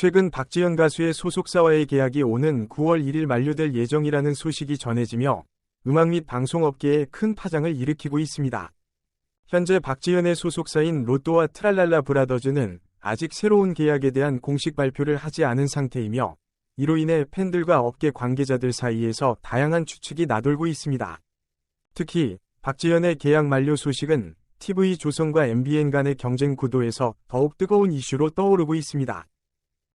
최근 박지현 가수의 소속사와의 계약이 오는 9월 1일 만료될 예정이라는 소식이 전해지며 음악 및 방송업계에 큰 파장을 일으키고 있습니다. 현재 박지현의 소속사인 로또와 트랄랄라 브라더즈는 아직 새로운 계약에 대한 공식 발표를 하지 않은 상태이며 이로 인해 팬들과 업계 관계자들 사이에서 다양한 추측이 나돌고 있습니다. 특히 박지현의 계약 만료 소식은 TV조선과 MBN 간의 경쟁 구도에서 더욱 뜨거운 이슈로 떠오르고 있습니다.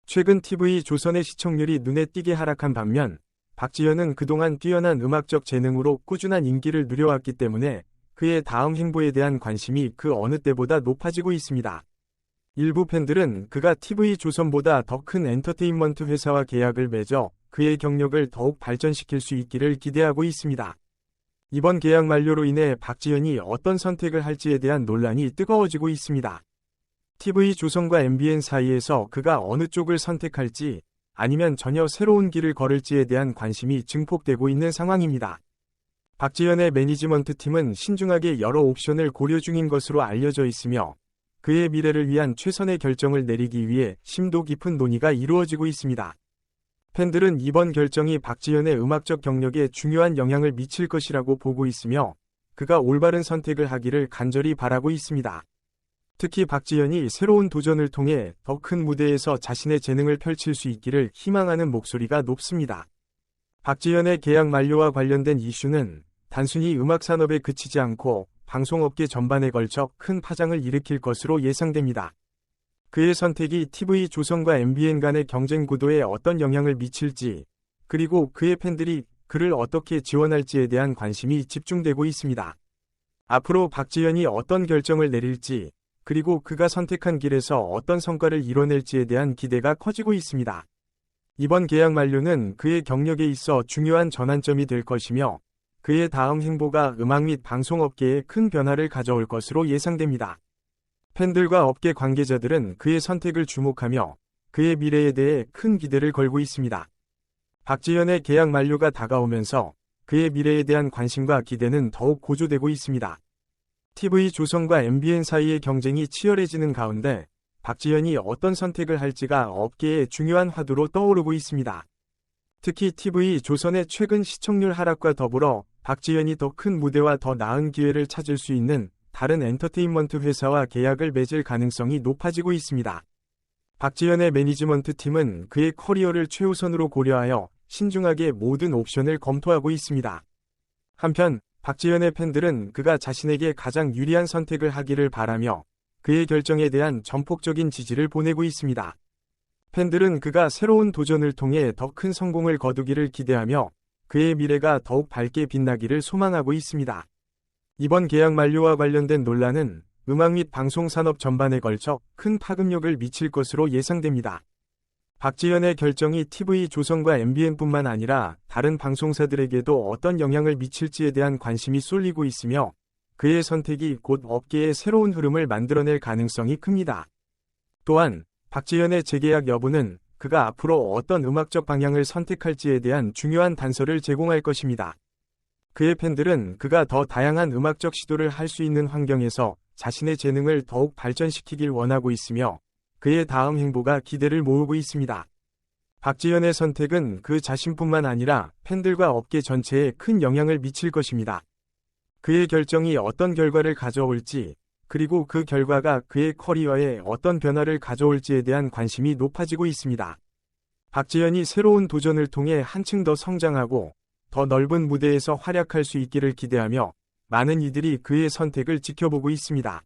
최근 TV조선의 시청률이 눈에 띄게 하락한 반면 박지현은 그동안 뛰어난 음악적 재능으로 꾸준한 인기를 누려왔기 때문에 그의 다음 행보에 대한 관심이 그 어느 때보다 높아지고 있습니다. 일부 팬들은 그가 TV조선보다 더 큰 엔터테인먼트 회사와 계약을 맺어 그의 경력을 더욱 발전시킬 수 있기를 기대하고 있습니다. 이번 계약 만료로 인해 박지현이 어떤 선택을 할지에 대한 논란이 뜨거워지고 있습니다. TV조선과 MBN 사이에서 그가 어느 쪽을 선택할지 아니면 전혀 새로운 길을 걸을지에 대한 관심이 증폭되고 있는 상황입니다. 박지현의 매니지먼트 팀은 신중하게 여러 옵션을 고려 중인 것으로 알려져 있으며 그의 미래를 위한 최선의 결정을 내리기 위해 심도 깊은 논의가 이루어지고 있습니다. 팬들은 이번 결정이 박지현의 음악적 경력에 중요한 영향을 미칠 것이라고 보고 있으며 그가 올바른 선택을 하기를 간절히 바라고 있습니다. 특히 박지현이 새로운 도전을 통해 더 큰 무대에서 자신의 재능을 펼칠 수 있기를 희망하는 목소리가 높습니다. 박지현의 계약 만료와 관련된 이슈는 단순히 음악 산업에 그치지 않고 방송업계 전반에 걸쳐 큰 파장을 일으킬 것으로 예상됩니다. 그의 선택이 TV 조선과 MBN 간의 경쟁 구도에 어떤 영향을 미칠지, 그리고 그의 팬들이 그를 어떻게 지원할지에 대한 관심이 집중되고 있습니다. 앞으로 박지현이 어떤 결정을 내릴지, 그리고 그가 선택한 길에서 어떤 성과를 이뤄낼지에 대한 기대가 커지고 있습니다. 이번 계약 만료는 그의 경력에 있어 중요한 전환점이 될 것이며 그의 다음 행보가 음악 및 방송업계에 큰 변화를 가져올 것으로 예상됩니다. 팬들과 업계 관계자들은 그의 선택을 주목하며 그의 미래에 대해 큰 기대를 걸고 있습니다. 박지현의 계약 만료가 다가오면서 그의 미래에 대한 관심과 기대는 더욱 고조되고 있습니다. TV조선과 MBN 사이의 경쟁이 치열해지는 가운데 박지현이 어떤 선택을 할지가 업계의 중요한 화두로 떠오르고 있습니다. 특히 TV조선의 최근 시청률 하락과 더불어 박지현이 더 큰 무대와 더 나은 기회를 찾을 수 있는 다른 엔터테인먼트 회사와 계약을 맺을 가능성이 높아지고 있습니다. 박지현의 매니지먼트 팀은 그의 커리어를 최우선으로 고려하여 신중하게 모든 옵션을 검토하고 있습니다. 한편 박지현의 팬들은 그가 자신에게 가장 유리한 선택을 하기를 바라며 그의 결정에 대한 전폭적인 지지를 보내고 있습니다. 팬들은 그가 새로운 도전을 통해 더 큰 성공을 거두기를 기대하며 그의 미래가 더욱 밝게 빛나기를 소망하고 있습니다. 이번 계약 만료와 관련된 논란은 음악 및 방송 산업 전반에 걸쳐 큰 파급력을 미칠 것으로 예상됩니다. 박지현의 결정이 TV 조선과 MBN뿐만 아니라 다른 방송사들에게도 어떤 영향을 미칠지에 대한 관심이 쏠리고 있으며 그의 선택이 곧 업계의 새로운 흐름을 만들어낼 가능성이 큽니다. 또한 박지현의 재계약 여부는 그가 앞으로 어떤 음악적 방향을 선택할지에 대한 중요한 단서를 제공할 것입니다. 그의 팬들은 그가 더 다양한 음악적 시도를 할 수 있는 환경에서 자신의 재능을 더욱 발전시키길 원하고 있으며 그의 다음 행보가 기대를 모으고 있습니다. 박지현의 선택은 그 자신뿐만 아니라 팬들과 업계 전체에 큰 영향을 미칠 것입니다. 그의 결정이 어떤 결과를 가져올지, 그리고 그 결과가 그의 커리어에 어떤 변화를 가져올지에 대한 관심이 높아지고 있습니다. 박지현이 새로운 도전을 통해 한층 더 성장하고 더 넓은 무대에서 활약할 수 있기를 기대하며 많은 이들이 그의 선택을 지켜보고 있습니다.